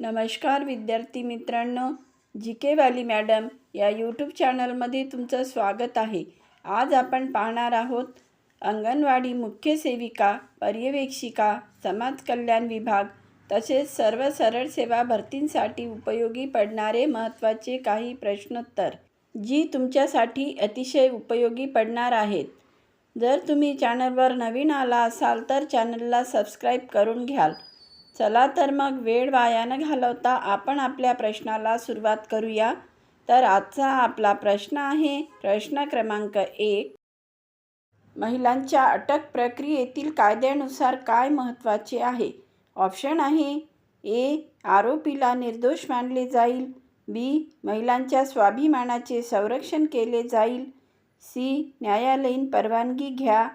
नमस्कार विद्यार्थी मित्रांनो जी के वाली मॅडम या यूट्यूब चॅनलमध्ये तुमचं स्वागत आहे. आज आपण पाहणार आहोत अंगणवाडी मुख्य सेविका पर्यवेक्षिका समाज कल्याण विभाग तसेच सर्व सरळ सेवा भरतींसाठी उपयोगी पडणारे महत्त्वाचे काही प्रश्नोत्तर जी तुमच्यासाठी अतिशय उपयोगी पडणार आहेत. जर तुम्ही चॅनलवर नवीन आला असाल तर चॅनलला सबस्क्राईब करून घ्याल. चला तर मग वेळ वाया न घालवता आपण आपल्या प्रश्नाला सुरुवात करूया. तर आजचा आपला प्रश्न आहे प्रश्न क्रमांक एक. महिलांच्या अटक प्रक्रियेतील कायद्यानुसार काय महत्त्वाचे आहे? ऑप्शन आहे ए. आरोपीला निर्दोष मानले जाईल. बी. महिलांच्या स्वाभिमानाचे संरक्षण केले जाईल. सी. न्यायालयीन परवानगी घ्या.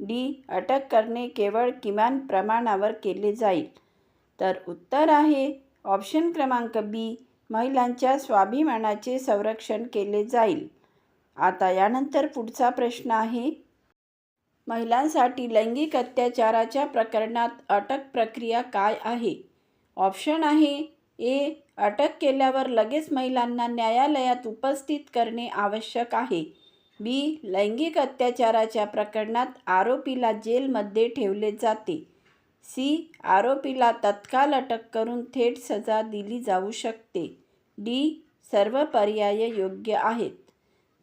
डी. अटक करणे केवळ किमान प्रमाणावर केले जाईल. तर उत्तर आहे. ऑप्शन क्रमांक बी महिलांच्या स्वाभिमानाचे संरक्षण केले जाईल. आता यानंतर पुढचा प्रश्न आहे. महिलांसाठी लैंगिक अत्याचाराच्या प्रकरणात अटक प्रक्रिया काय आहे? ऑप्शन आहे. ए अटक केल्यावर लगेच महिलांना न्यायालयात उपस्थित करणे आवश्यक आहे. बी लैंगिक अत्याचाराच्या प्रकरणात आरोपीला जेलमध्ये ठेवले जाते. सी. आरोपीला तत्काल अटक करून थेट सजा दिली जाऊ शकते. डी. सर्व पर्याय योग्य आहेत.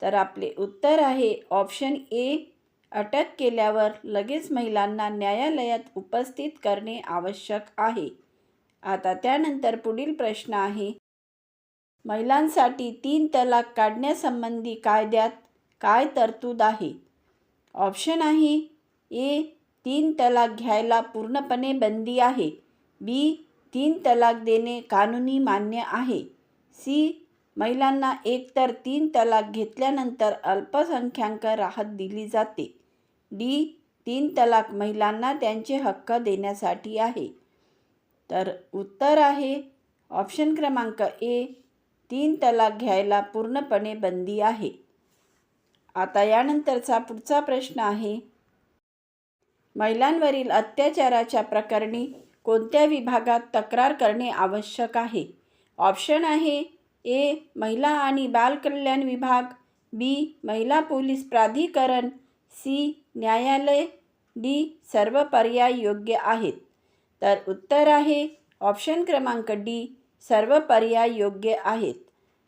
तर आपले उत्तर आहे ऑप्शन ए अटक केल्यावर लगेच महिलांना न्यायालयात उपस्थित करणे आवश्यक आहे. आता त्यानंतर पुढील प्रश्न आहे महिलांसाठी तीन तलाक काढण्यासंबंधी कायद्यात काय तरतूद आहे? ऑप्शन आहे ए तीन तलाक घ्यायला पूर्णपणे बंदी आहे. बी तीन तलाक देणे कानूनी मान्य आहे. सी महिलांना एकतर तीन तलाक घेतल्यानंतर अल्पसंख्याक राहत दिली जाते. डी तीन तलाक महिलांना त्यांचे हक्क देण्यासाठी आहे. तर उत्तर आहे ऑप्शन क्रमांक ए तीन तलाक घ्यायला पूर्णपणे बंदी आहे. आता यानंतरचा पुढचा प्रश्न आहे महिलांवरील अत्याचाराच्या प्रकरणी कोणत्या विभागात तक्रार करणे आवश्यक आहे? ऑप्शन आहे ए महिला आणि बालकल्याण विभाग बी महिला पोलीस प्राधिकरण सी न्यायालय डी सर्व पर्याय योग्य आहेत. तर उत्तर आहे ऑप्शन क्रमांक डी सर्व पर्याय योग्य आहेत.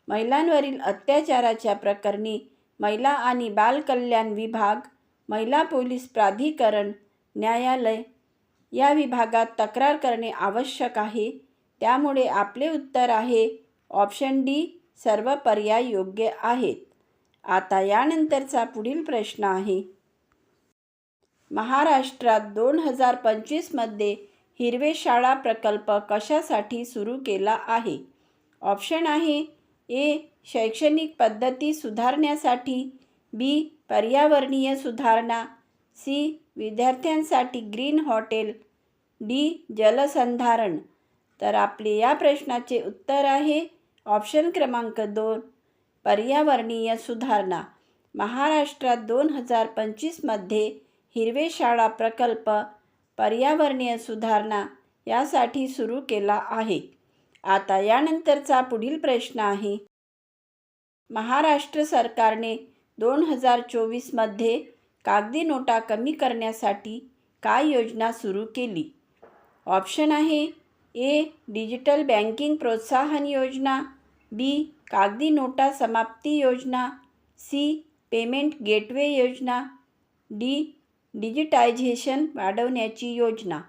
महिलांवरील अत्याचाराच्या प्रकरणी महिला आणि बालकल्याण विभाग महिला पोलीस प्राधिकरण न्यायालय. या विभागात तक्रार करणे आवश्यक आहे. त्यामुळे आपले उत्तर आहे ऑप्शन डी सर्व पर्याय योग्य आहेत. आता यानंतरचा पुढील प्रश्न आहे. महाराष्ट्रात दोन हजार पंचवीसमध्ये हिरवे शाळा प्रकल्प कशासाठी सुरू केला आहे? ऑप्शन आहे ए शैक्षणिक पद्धती सुधारण्यासाठी बी पर्यावरणीय सुधारणा सी. विद्यार्थ्यांसाठी ग्रीन हॉटेल. डी. जलसंधारण. तर आपले या प्रश्नाचे उत्तर आहे ऑप्शन क्रमांक दोन. पर्यावरणीय सुधारणा. महाराष्ट्रात दोन हजार पंचवीसमध्ये हिरवे शाळा प्रकल्प पर्यावरणीय सुधारणा यासाठी सुरू केला आहे. आता यानंतरचा पुढील प्रश्न आहे. महाराष्ट्र सरकारने दोन हजार चोवीसमध्ये कागदी नोटा कमी करण्यासाठी काय योजना सुरू केली? ऑप्शन आहे ए डिजिटल बँकिंग प्रोत्साहन योजना बी कागदी नोटा समाप्ती योजना सी पेमेंट गेटवे योजना डी डिजिटायझेशन वाढवण्याची योजना.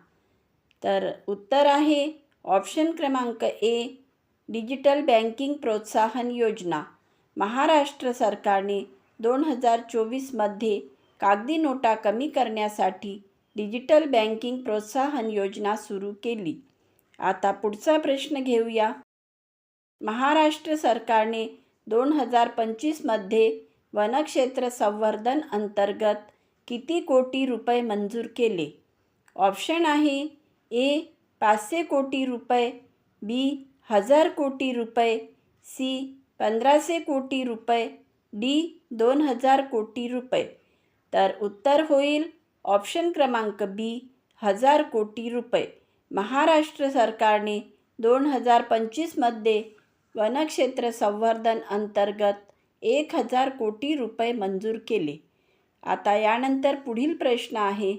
तर उत्तर आहे ऑप्शन क्रमांक ए डिजिटल बँकिंग प्रोत्साहन योजना. महाराष्ट्र सरकारने दोन हजार चोवीसमध्ये कागदी नोटा कमी करण्यासाठी डिजिटल बँकिंग प्रोत्साहन योजना सुरू केली. आता पुढचा प्रश्न घेऊया. महाराष्ट्र सरकारने दोन हजार पंचवीसमध्ये वनक्षेत्र संवर्धन अंतर्गत किती कोटी रुपये मंजूर केले? ऑप्शन आहे ए पाचशे कोटी रुपये बी हजार कोटी रुपये सी पंधराशे कोटी रुपये डी दोन हजार कोटी रुपये. तर उत्तर होईल ऑप्शन क्रमांक बी हजार कोटी रुपये. महाराष्ट्र सरकारने दोन हजार पंचवीसमध्ये वनक्षेत्र संवर्धन अंतर्गत एक हजार कोटी रुपये मंजूर केले. आता यानंतर पुढील प्रश्न आहे.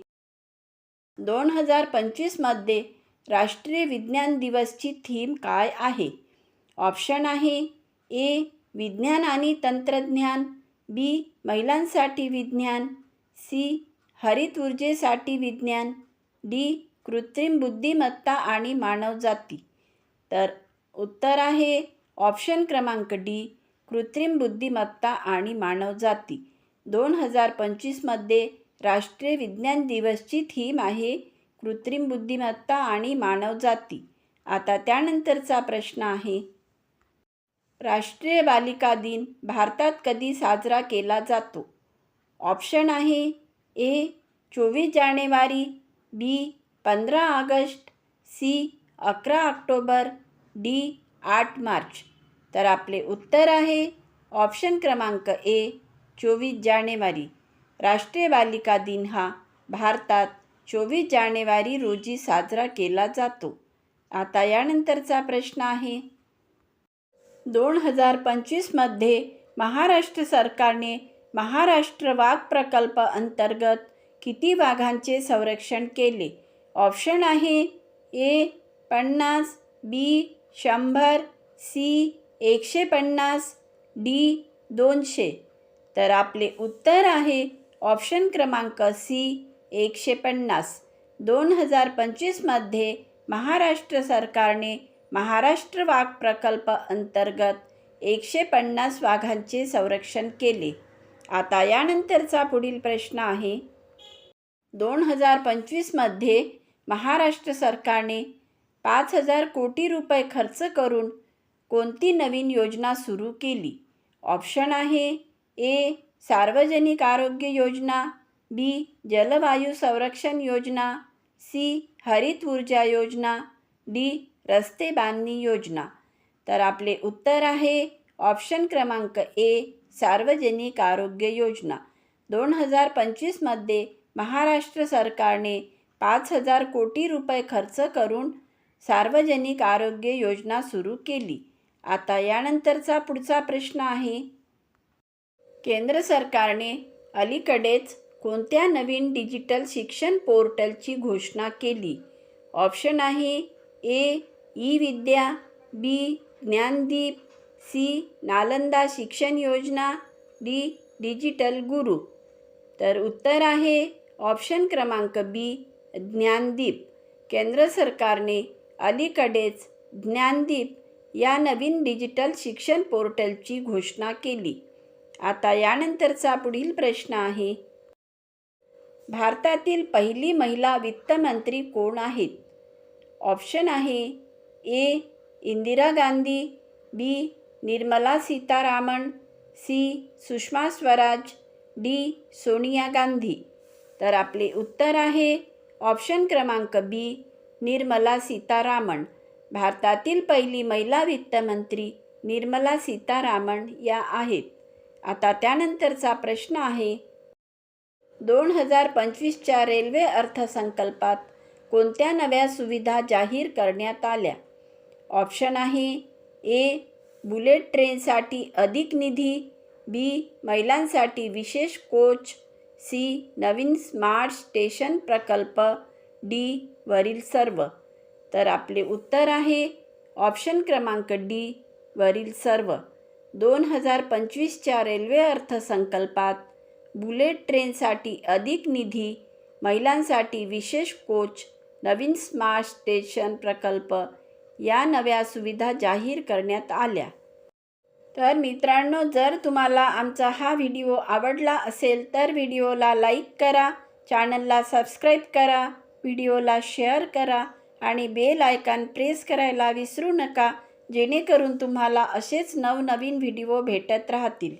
दोन हजार पंचवीसमध्ये राष्ट्रीय विज्ञान दिवसची थीम काय आहे? ऑप्शन आहे ए विज्ञान आणि तंत्रज्ञान बी महिलांसाठी विज्ञान सी. हरित ऊर्जेसाठी विज्ञान डी. कृत्रिम बुद्धिमत्ता आणि मानवजाती तर उत्तर आहे ऑप्शन क्रमांक डी कृत्रिम बुद्धिमत्ता आणि मानवजाती दोन हजार पंचवीसमध्ये राष्ट्रीय विज्ञान दिवसची थीम आहे कृत्रिम बुद्धिमत्ता आणि मानवजाती आता त्यानंतरचा प्रश्न आहे. राष्ट्रीय बालिका दिन भारतात कधी साजरा केला जातो? ऑप्शन आहे ए चोवीस जानेवारी बी पंधरा ऑगस्ट सी अकरा ऑक्टोबर डी आठ मार्च. तर आपले उत्तर आहे ऑप्शन क्रमांक ए चोवीस जानेवारी. राष्ट्रीय बालिका दिन हा भारतात चोवीस जानेवारी रोजी साजरा केला जातो. आता यानंतरचा प्रश्न आहे. दोन हजार पंचवीसमध्ये महाराष्ट्र सरकारने महाराष्ट्र वाघ प्रकल्प अंतर्गत किती वाघांचे संरक्षण केले? ऑप्शन आहे ए पन्नास बी शंभर सी एकशे पन्नास डी दोनशे. तर आपले उत्तर आहे ऑप्शन क्रमांक सी एकशे पन्नास. दोन हजार पंचवीसमध्ये महाराष्ट्र सरकारने महाराष्ट्र वाघ प्रकल्प अंतर्गत एकशे पन्नास वाघांचे संरक्षण केले. आता यानंतरचा पुढील प्रश्न आहे. दोन हजार पंचवीसमध्ये महाराष्ट्र सरकारने पाच हजार कोटी रुपये खर्च करून कोणती नवीन योजना सुरू केली? ऑप्शन आहे ए सार्वजनिक आरोग्य योजना बी जलवायू संरक्षण योजना सी हरित ऊर्जा योजना डी रस्ते बांधणी योजना. तर आपले उत्तर आहे ऑप्शन क्रमांक ए सार्वजनिक आरोग्य योजना. दोन हजार पंचवीसमध्ये महाराष्ट्र सरकारने पाच हजार कोटी रुपये खर्च करून सार्वजनिक आरोग्य योजना सुरू केली. आता यानंतरचा पुढचा प्रश्न आहे. केंद्र सरकारने अलीकडेच कोणत्या नवीन डिजिटल शिक्षण पोर्टलची घोषणा केली? ऑप्शन आहे A e Vidya B Gyandeep C. Nalanda शिक्षण योजना डी. डिजिटल गुरु. तर उत्तर आहे ऑप्शन क्रमांक बी ज्ञानदीप. केंद्र सरकारने अलीकडेच ज्ञानदीप या नवीन डिजिटल शिक्षण पोर्टलची घोषणा केली. आता यानंतरचा पुढील प्रश्न आहे भारतातील पहिली महिला वित्तमंत्री कोण आहेत? ऑप्शन आहे A Indira Gandhi B Nirmala Sitharaman C. Sushma Swaraj D. Sonia Gandhi. तर आपले उत्तर आहे ऑप्शन क्रमांक बी निर्मला सीतारामन. भारतातील पहिली महिला वित्तमंत्री निर्मला सीतारामन या आहेत. आता त्यानंतरचा प्रश्न आहे दोन हजार पंचवीसच्या रेल्वे अर्थसंकल्पात कोणत्या नव्या सुविधा जाहीर करण्यात आल्या? ऑप्शन आहे ए बुलेट ट्रेनसाठी अधिक निधी बी महिलांसाठी विशेष कोच सी नवीन स्मार्ट स्टेशन प्रकल्प डी वरील सर्व. तर आपले उत्तर आहे ऑप्शन क्रमांक डी वरील सर्व. दोन हजार पंचवीसच्या रेल्वे अर्थसंकल्पात बुलेट ट्रेनसाठी अधिक निधी महिलांसाठी विशेष कोच नवीन स्मार्ट स्टेशन प्रकल्प या नव्या सुविधा जाहीर करण्यात आल्या. तर मित्रांनो जर तुम्हाला आमचा हा व्हिडिओ आवडला असेल तर व्हिडिओला लाईक करा चॅनलला सबस्क्राईब करा व्हिडिओला शेअर करा आणि बेल आयकॉन प्रेस करायला विसरू नका जेणेकरून तुम्हाला असेच नवनवीन व्हिडिओ भेटत राहतील.